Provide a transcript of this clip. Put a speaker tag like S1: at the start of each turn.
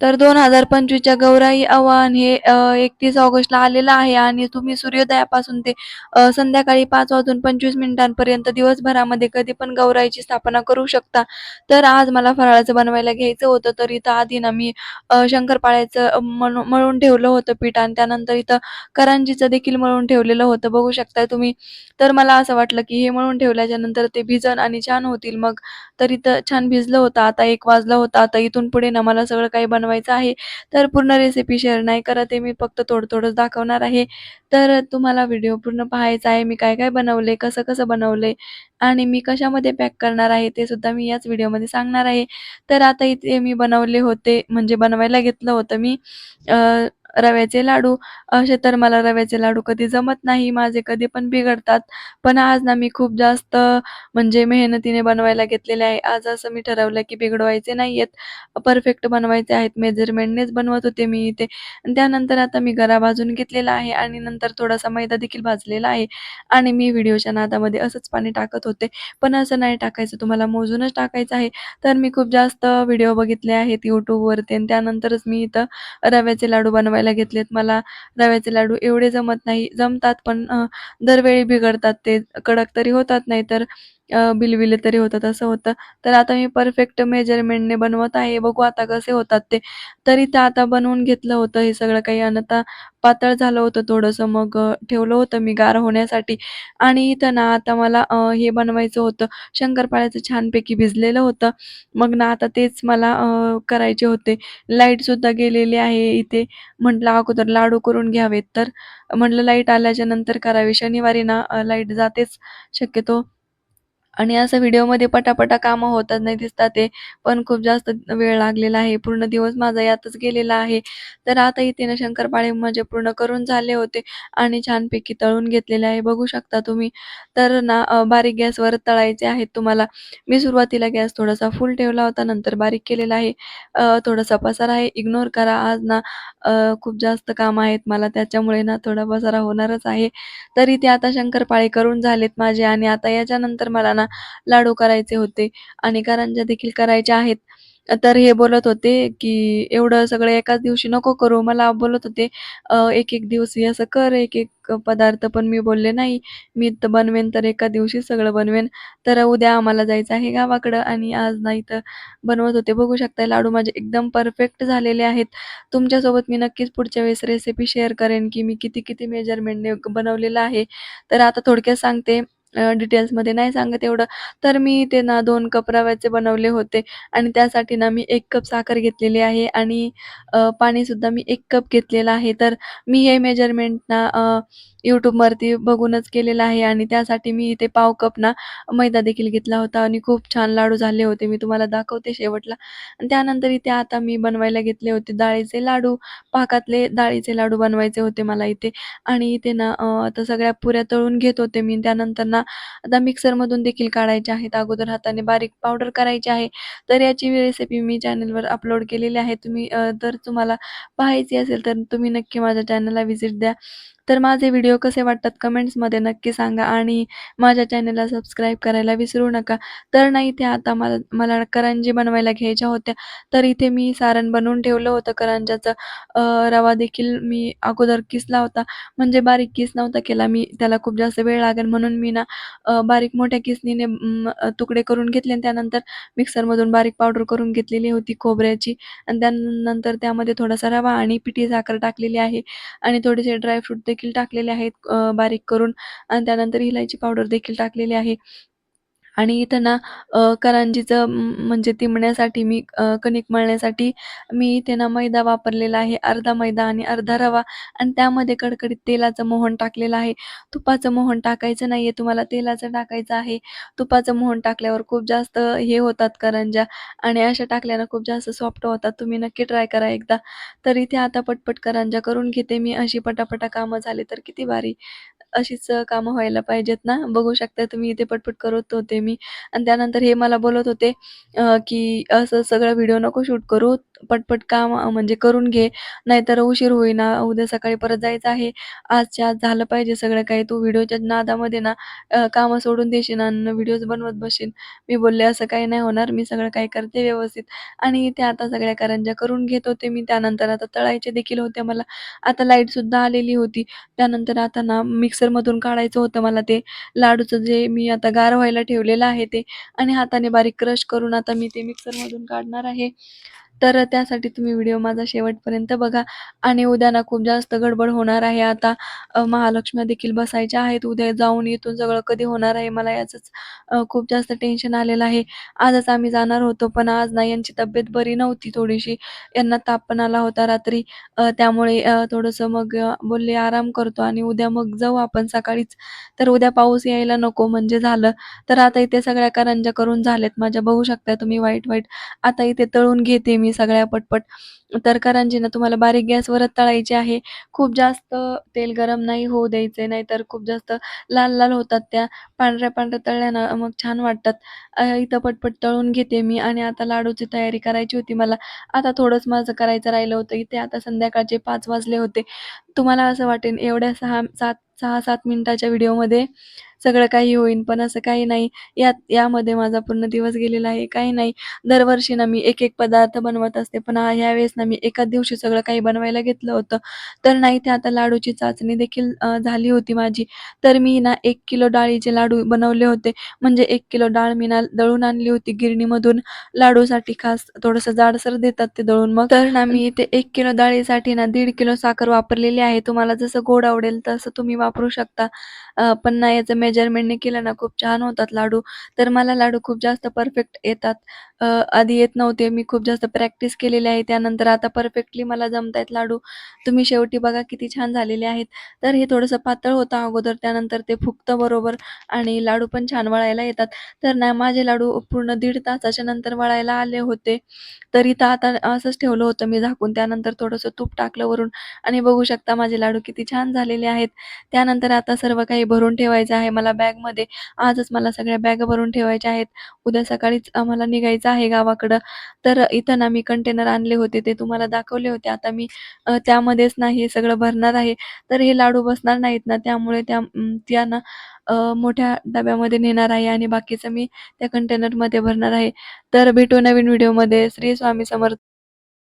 S1: तर दोन हजार पंचवीसच्या गौराई आव्हान हे एकतीस ऑगस्टला आलेलं आहे आणि तुम्ही सूर्योदयापासून ते संध्याकाळी पाच वाजून पंचवीस मिनिटांपर्यंत दिवसभरामध्ये कधी पण गौराईची स्थापना करू शकता. तर आज मला फराळाचं बनवायला घ्यायचं होतं तर इथं आधी ना मी शंकरपाळ्याचं मळून ठेवलं होतं पीठ आणि त्यानंतर इथं करंजीचं देखील मळून ठेवलेलं होतं. बघू शकताय तुम्ही. तर मला असं वाटलं की हे मळून ठेवल्याच्या नंतर ते भिजन आणि छान होतील. मग तर इथं छान भिजलं होतं आता एक वाजलं होतं. आता इथून पुढे ना मला सगळं काही बनवायचं आहे. तर पूर्ण रेसिपी शेअर नाही करत आहे. मी फक्त थोडं थोडंच दाखवणार आहे. तर तुम्हाला व्हिडिओ पूर्ण पाहायचा आहे. मी काय काय बनवले कसं कसं बनवले आणि मी कशामध्ये पॅक करणार आहे ते सुद्धा मी याच व्हिडिओमध्ये सांगणार आहे. तर आता इथे मी बनवले होते म्हणजे बनवायला घेतलं होतं मी रव्याचे लाडू. असे तर मला रव्याचे लाडू कधी जमत नाही माझे कधी पण बिघडतात. पण आज ना मी खूप जास्त म्हणजे मेहनतीने बनवायला घेतलेले आहे. आज असं मी ठरवलं की बिघडवायचे नाहीयेत. परफेक्ट बनवायचे आहेत. मेजरमेंटनेच बनवत होते मी इथे. त्यानंतर आता मी गरा भाजून घेतलेला आहे आणि नंतर थोडासा मैदा देखील भाजलेला आहे. आणि मी व्हिडिओच्या नादामध्ये असंच पाणी टाकत होते. पण असं नाही टाकायचं. तुम्हाला मोजूनच टाकायचं आहे. तर मी खूप जास्त व्हिडिओ बघितले आहेत यूट्यूबवरती आणि त्यानंतरच मी इथं रव्याचे लाडू बनवायला घेतलेत. मला रव्याचे लाडू एवढे जमत नाही जमतात पण दरवेळी बिघडतात ते कडक तरी होतात नाही तर अ, बिलबिले तरी होतात असं होतं. तर आता मी परफेक्ट मेजरमेंटने बनवत आहे. बघू आता कसे होतात ते. तरी ते आता बनवून घेतलं होतं हे सगळं काही. आणि आता पातळ झालं होतं थोडंसं. मग अ, ठेवलं होतं मी गार होण्यासाठी. आणि इथं ना आता मला अ, हे बनवायचं होतं. शंकरपाळ्याचं छानपैकी भिजलेलं होतं. मग ना आता तेच मला अ, करायचे होते. लाईटसुद्धा गेलेली आहे इथे. म्हटलं अगोदर लाडू करून घ्यावेत. तर म्हटलं लाइट आल्याच्यानंतर करावे. शनिवारी ना लाइट जातेच. शक्यतो आणि असं व्हिडिओमध्ये पटापटा कामं होतात नाही दिसतात ते, पण खूप जास्त वेळ लागलेला आहे. पूर्ण दिवस माझा यातच गेलेला आहे. तर आता इथे ना शंकरपाळे माझे पूर्ण करून झाले होते आणि छानपैकी तळून घेतलेले आहे. बघू शकता तुम्ही. तर ना बारीक गॅसवर तळायचे आहेत तुम्हाला. मी सुरुवातीला गॅस थोडासा फुल ठेवला होता, नंतर बारीक केलेला आहे. थोडासा पसारा आहे, इग्नोर करा. आज ना खूप जास्त काम आहेत मला, त्याच्यामुळे ना थोडा पसारा होणारच आहे. तरी ते आता शंकरपाळे करून झालेत माझे आणि आता याच्यानंतर मला ना लाडू करायचे होते आणि करंज्या देखील करायच्या आहेत. तर हे बोलत होते, की "एवढं सगळं एकाच दिवशी नको करू." मला बोलत होते, एक-एक दिवशी असं कर, एक-एक पदार्थ." पण मी बोलले, "नाही, मी तर बनवेन तर एका दिवशी सगळं बनवेन." तर उद्या आम्हाला जायचं आहे गावाकडं आणि आज नाही तर बनवत होते. बघू शकता लाडू माझे एकदम परफेक्ट झालेले आहेत. तुमच्यासोबत मी नक्कीच पुढच्या वेळेस रेसिपी शेअर करेन, की मी किती-किती मेजरमेंटने बनवलेलं आहे. तर आता थोडक्यात सांगते. डिटेल्समध्ये नाही सांगत एवढं. तर मी ते ना दोन कप रव्याचे बनवले होते आणि त्यासाठी ना मी एक कप साखर घेतलेली आहे आणि पाणीसुद्धा मी एक कप घेतलेलं आहे. तर मी हे मेजरमेंट ना यूट्यूबवरती बघूनच केलेलं आहे आणि त्यासाठी मी इथे पाव कप ना मैदा देखील घेतला होता आणि खूप छान लाडू झाले होते. मी तुम्हाला दाखवते शेवटला. आणि त्यानंतर इथे आता मी बनवायला घेतले होते डाळीचे लाडू. पाकातले डाळीचे लाडू बनवायचे होते मला इथे आणि इथे ना आता सगळ्या पुऱ्या तळून घेत होते मी. त्यानंतर ना आता मिक्सरमधून देखील काढायचे आहेत. अगोदर हाताने बारीक पावडर करायची आहे. तर याची रेसिपी मी चॅनलवर अपलोड केलेली आहे. तुम्ही जर तुम्हाला पाहायची असेल तर तुम्ही नक्की माझ्या चॅनलला व्हिजिट द्या. तर माझे व्हिडिओ कसे वाटतात कमेंट्समध्ये नक्की सांगा आणि माझ्या चॅनलला सबस्क्राईब करायला विसरू नका. तर ना इथे आता मला मला करंजी बनवायला घ्यायच्या होत्या. तर इथे मी सारण बनवून ठेवलं होतं करंजाचं रवा देखील मी अगोदर किसला होता. म्हणजे बारीक किस नव्हता केला मी. त्याला खूप जास्त वेळ लागेल म्हणून मी ना बारीक मोठ्या किसनीने तुकडे करून घेतले आणि त्यानंतर मिक्सरमधून बारीक पावडर करून घेतलेली होती खोबऱ्याची आणि त्यानंतर त्यामध्ये थोडासा रवा आणि पिठी साखर टाकलेली आहे आणि थोडेसे ड्रायफ्रूट देखील टाकलेले आहेत अ, बारीक करून आणि त्यानंतर इलायची पावडर देखील टाकलेली आहे. आणि इथं ना अ, करंजीचं म्हणजे तिंबण्यासाठी मी अ, कणिक मळण्यासाठी मी इथे ना मैदा वापरलेला आहे. अर्धा मैदा आणि अर्धा रवा आणि त्यामध्ये कडकडीत तेलाचं मोहन टाकलेलं आहे. तुपाचं मोहन टाकायचं नाहीये तुम्हाला तेलाचं टाकायचं आहे. तुपाचं मोहन टाकल्यावर खूप जास्त हे होतात करंज्या आणि अशा टाकल्यानं खूप जास्त सॉफ्ट होतात. तुम्ही नक्की ट्राय करा एकदा. तर इथे आता पटपट करंज्या करून घेते मी. अशी पटापटा कामं झाली तर किती भारी. अशीच कामं व्हायला पाहिजेत ना. बघू शकता तुम्ही इथे पटपट करत होते मी आणि त्यानंतर हे मला बोलत होते की "असं सगळं व्हिडिओ नको शूट करू. पटपट काम म्हणजे करून घे, नाहीतर उशीर होईना उद्या सकाळी परत जायचं आहे. आजच्या आज झालं पाहिजे सगळं काही. तू व्हिडिओच्या नादामध्ये ना अ, कामं सोडून देशील आणि व्हिडिओज बनवत बसशील." मी बोलले, "असं काही नाही होणार. मी सगळं काही करते व्यवस्थित." आणि ते आता सगळ्या करंज्या करून घेत होते मी. त्यानंतर आता तळायचे देखील होते मला. आता लाईटसुद्धा आलेली होती. त्यानंतर आता ना मिक्सरमधून काढायचं होतं मला ते लाडूचं जे मी आता गार व्हायला ठेवलेलं आहे ते आणि हाताने बारीक क्रश करून आता मी ते मिक्सरमधून काढणार आहे. तर त्यासाठी तुम्ही व्हिडिओ माझा शेवटपर्यंत बघा आणि उद्या ना खूप जास्त गडबड होणार आहे आता. महालक्ष्मी महालक्ष्म्या देखील बसायच्या आहेत. उद्या जाऊन इथून सगळं कधी होणार आहे मला याचंच खूप जास्त टेन्शन आलेलं आहे. आजच आम्ही जाणार होतो, पण आज ना यांची तब्येत बरी नव्हती थोडीशी. यांना ताप पण आला होता रात्री. त्यामुळे थोडंसं मग बोलले आराम करतो आणि उद्या मग जाऊ आपण सकाळीच. तर उद्या पाऊस यायला नको म्हणजे झालं. तर आता इथे सगळ्या करंज्या करून झाल्यात माझ्या बघू शकता तुम्ही वाईट वाईट आता इथे तळून घेते मी सगळ्या पटपट. तर करंजी ना तुम्हाला बारीक गॅसवरच तळायची आहे. खूप जास्त तेल गरम नाही होऊ द्यायचे, नाहीतर खूप जास्त लाल-लाल होतात त्या. पांढऱ्या-पांढऱ्या तळल्यानं मग छान वाटतात. इथं पटपट तळून घेते मी आणि आता लाडूची तयारी करायची होती मला. आता थोडंच माझं करायचं राहिलं होतं. इथे आता संध्याकाळचे पाच वाजले होते. तुम्हाला असं वाटेल एवढ्या 6 7 6-7 मिनिटाच्या व्हिडिओमध्ये सगळं काही होईन, पण असं काही नाही. यात यामध्ये माझा पूर्ण दिवस गेलेला आहे. काही नाही. दरवर्षी ना मी एक-एक पदार्थ बनवत असते, पण ह्यावेळेस ना मी एकाच दिवशी सगळं काही बनवायला घेतलं होतं. तर नाही इथे आता लाडूची चाचणी देखील झाली होती माझी. तर मी ना एक किलो डाळीचे लाडू बनवले होते. म्हणजे एक किलो डाळ मी ना दळून आणली होती गिरणीमधून लाडूसाठी खास. थोडंसं जाडसर देतात ते दळून मग. तर ना मी इथे एक किलो डाळीसाठी ना दीड किलो साखर वापरलेली आहे. तुम्हाला जसं गोड आवडेल तसं तुम्ही वापरू शकता. पण ना याचं मेजरमेंटने केलं ना खूप छान होतात लाडू. तर मला लाडू खूप जास्त परफेक्ट येतात. अ, आधी येत नव्हते. मी खूप जास्त प्रॅक्टिस केलेली आहे. त्यानंतर आता परफेक्टली मला जमतायत लाडू. तुम्ही शेवटी बघा किती छान झालेले आहेत. तर हे थोडंसं पातळ होतं अगोदर, त्यानंतर ते फुगतं बरोबर आणि लाडू पण छान वळायला येतात. तर ना माझे लाडू पूर्ण दीड तासाच्या नंतर वळायला आले होते. तरी तर आता असंच ठेवलं होतं मी झाकून. त्यानंतर थोडंसं तूप टाकलं वरून आणि बघू शकता माझे लाडू किती छान झालेले आहेत. त्यानंतर आता सर्व काही भरून ठेवायचं आहे मला बॅगमध्ये. आजच मला सगळ्या बॅगा भरून ठेवायच्या आहेत. उद्या सकाळीच आम्हाला निघायचं आहे गावाकडं. तर इथं ना मी कंटेनर आणले होते ते तुम्हाला दाखवले होते. आता मी त्यामध्येच नाही हे सगळं भरणार आहे. तर हे लाडू बसणार नाहीत ना त्यामुळे त्या त्या ना मोठ्या डब्यामध्ये नेणार आहे आणि बाकीचं मी त्या कंटेनरमध्ये भरणार आहे. तर भेटू नवीन व्हिडिओमध्ये. श्री स्वामी समर्थ.